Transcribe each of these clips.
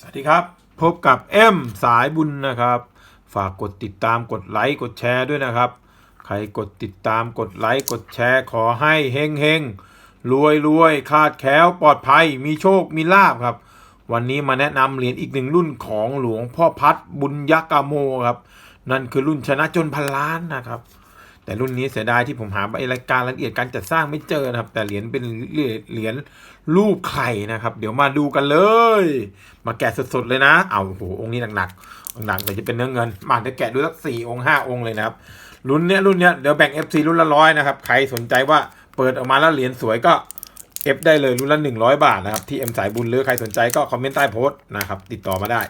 สวัสดีครับ พบกับเอ็มสายบุญนะครับ ฝากกดติดตามกดไลค์กดแชร์ด้วยนะครับ ใครกดติดตามกดไลค์กดแชร์ขอให้เฮงเฮงรวยรวยคาดแคล้วปลอดภัยมีโชคมีลาบครับ วันนี้มาแนะนำเหรียญอีกหนึ่งรุ่นของหลวงพ่อพัดบุญยกาโมครับ นั่นคือรุ่นชนะจนพันล้านนะครับ แต่รุ่นนี้เสียดายที่ผมหาใบรายการรายละเอียดการจัดสร้างไม่เจอนะครับ แต่เหรียญเป็นเหรียญรูปไข่นะครับ เดี๋ยวมาดูกันเลย มาแกะสดๆเลยนะ เอาโอ้โหองค์นี้หนักๆหนักแต่จะเป็นเนื้อเงิน มาเดี๋ยวแกะดูสักสี่องค์ห้าองค์เลยนะครับรุ่นเนี้ยรุ่นเนี้ยเดี๋ยวแบ่ง FC รุ่นละร้อยนะครับใครสนใจว่าเปิดออกมาแล้วเหรียญสวยก็เอฟได้เลยรุ่นละหนึ่งร้อยบาทนะครับที่เอ็มสายบุญหรือใครสนใจก็คอมเมนต์ใต้โพสต์นะครับติดต่อมาได้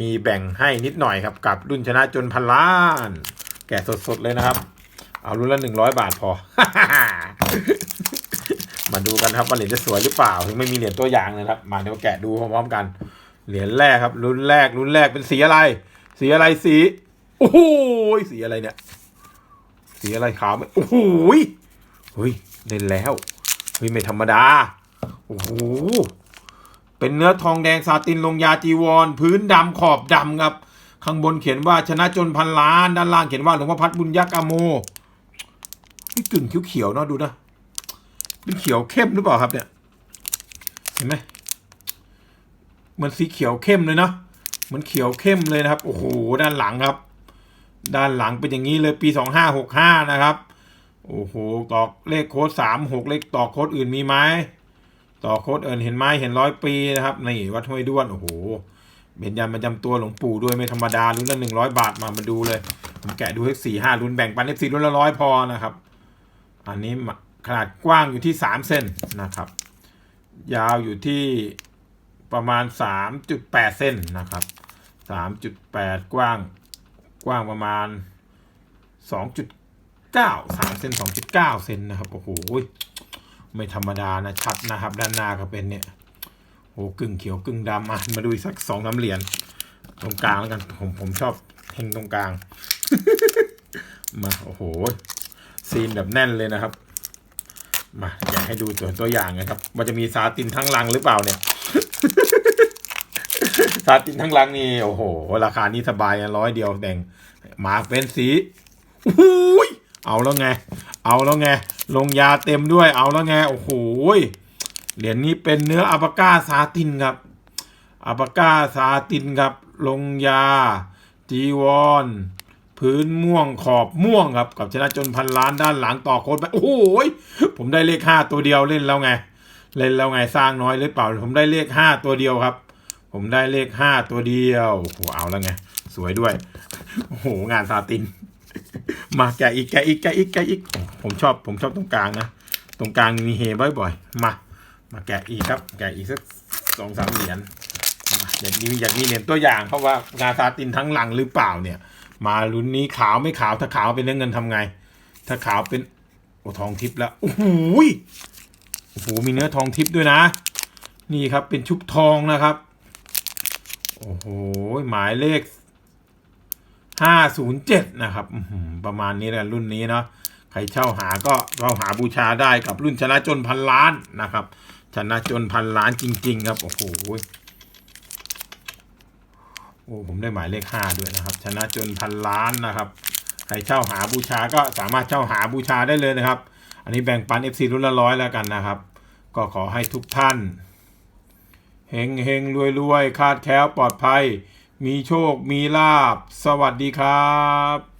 มีแบ่งให้นิดหน่อยครับกับรุ่นชนะจนพันล้าน แกะสดๆเลยนะครับ เอารุ่นละหนึ่งร้อยบาทพอ มาดูกันครับว่าเหรียญจะสวยหรือเปล่า ถึงไม่มีเหรียญตัวอย่างเลยครับ มาเดี๋ยวแกะดูพร้อมๆกัน เหรียญแรกครับ รุ่นแรก รุ่นแรกเป็นสีอะไร สีอะไรสี โอ้โหสีอะไรเนี่ย สีอะไรขาวไหมโอ้โหเฮ้ยเล่นแล้วเฮ้ยไม่ธรรมดา โอ้โห เป็นเนื้อทองแดงซาตินลงยาจีวร พื้นดำขอบดำครับ ข้างบนเขียนว่าชนะจนพันล้าน ด้านล่างเขียนว่าหลวงพ่อพัดบุญยักษ์อโม นี่กึ่งเขียวๆเนาะดูนะเป็นเขียวเข้มหรือเปล่าครับเนี่ย เห็นไหมเหมือนสีเขียวเข้มเลยเนาะเหมือนเขียวเข้มเลยนะครับโอ้โหด้านหลังครับ ด้านหลังเป็นอย่างนี้เลยปีสองห้าหกห้านะครับโอ้โหตอกเลขโค้ดสามหกเลขตอกโค้ดอื่นมีไหมต่อโค้ดเอิญเห็นไหมเห็นร้อยปีนะครับนี่วัดห้วยด้วนโอ้โหเบญยันประจำตัวหลวงปู่ด้วยไม่ธรรมดารุ่นละหนึ่งร้อยบาทมามาดูเลยผมแกะดูให้สี่ห้ารุ่นแบ่งปันให้สี่รุ่นละร้อยพอนะครับ อันนี้ขนาดกว้างอยู่ที่สามเซนนะครับ ยาวอยู่ที่ประมาณสามจุดแปดเซนนะครับสามจุดแปดกว้างกว้างประมาณสองจุดเก้าสามเซนสองจุดเก้าเซนนะครับโอ้โหไม่ธรรมดานะชัดนะครับ ด้านหน้าก็เป็นเนี่ยโอ้กึ่งเขียวกึ่งดำมาดูอีกสักสองน้ำเหรียญตรงกลางแล้วกันผมผมชอบเฮงตรงกลาง มาโอ้โห ซีนแบบแน่นเลยนะครับ มาอยากให้ดูตัวตัวอย่างนะครับว่าจะมีซาตินทั้งลังหรือเปล่าเนี่ย ซาตินทั้งลังนี่โอ้โห ราคานี้สบายร้อยเดียวแดงมาเป็นสีอุ้ยเอาแล้วไง เอาแล้วไง ลงยาเต็มด้วย เอาแล้วไง โอ้โห เหรียญนี้เป็นเนื้ออัปาก้าซาตินครับ อัปาก้าซาตินครับ ลงยาจีวร พื้นม่วงขอบม่วงครับ กับชนะจนพันล้านด้านหลังต่อโค้ดไป โอ้โหผมได้เลขห้าตัวเดียวเล่นแล้วไง เล่นแล้วไงสร้างน้อยหรือเปล่า ผมได้เลขห้าตัวเดียวครับ ผมได้เลขห้าตัวเดียวโอ้โหเอาแล้วไง สวยด้วย โอ้โหงานซาติน มาแกอีกแกอีกแกอีกแกอีก ผมชอบผมชอบตรงกลางนะ ตรงกลางมีเฮบ่อยๆ มา มาแกอีกครับ แกอีกสักสองสามเหรียญอยากมีอยากมีเหรียญตัวอย่างเพราะว่างาซาตินทั้งหลังหรือเปล่าเนี่ย มาลุ้นนี้ขาวไม่ขาวถ้าขาวเป็นเรื่องเงินทำไง ถ้าขาวเป็นโอ้ทองทิพย์แล้วโอ้โหโอ้โหมีเนื้อทองทิพย์ด้วยนะ นี่ครับเป็นชุบทองนะครับ โอ้โหหมายเลขห้าศูนย์เจ็ดนะครับประมาณนี้แหละรุ่นนี้เนาะใครเช่าหาก็เราหาบูชาได้กับรุ่นชนะจนพันล้านนะครับชนะจนพันล้านจริง ๆ ครับ โอ้โห โอ้ผมได้หมายเลขห้าด้วยนะครับ ชนะจนพันล้านนะครับใครเช่าหาบูชาก็สามารถเช่าหาบูชาได้เลยนะครับ อันนี้แบ่งปัน FC รุ่นละร้อยแล้วกันนะครับ ก็ขอให้ทุกท่านเฮงเฮงรวยรวยคาดแคล้วปลอดภัย มีโชคมีลาบ สวัสดีครับ